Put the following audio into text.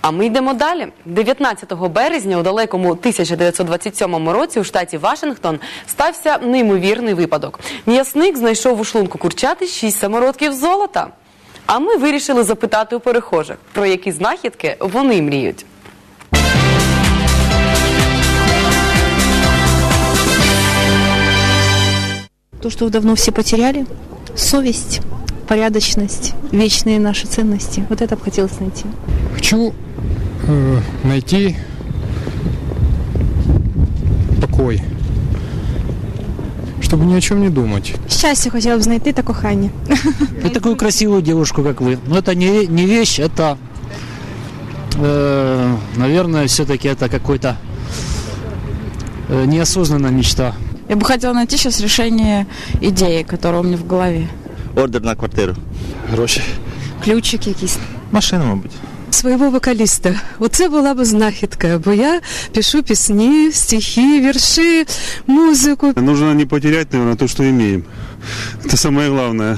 А ми йдемо далі. 19 березня у далекому 1927 році у штаті Вашингтон стався неймовірний випадок. М'ясник знайшов у шлунку курчати 6 самородків золота. А ми вирішили запитати у перехожих, про які знахідки вони мріють. То, что давно все потеряли, совесть, порядочность, вечные наши ценности. Вот это бы хотелось найти. Хочу э, найти покой, чтобы ни о чем не думать. Щастя хотіла б знайти та кохання. И такую красивую девушку, как вы. Но это не, не вещь, это, э, наверное, все-таки это какой-то э, неосознанная мечта. Я бы хотела найти сейчас решение идеи, которая у меня в голове Ордер на квартиру. Гроші. Ключик якийсь. Машина, мабуть. свого вокаліста. Оце була б знахідка, бо я пишу пісні, стихи, вірші, музику. Нужно не потерять, наверное, то, что имеем. Это самое главное.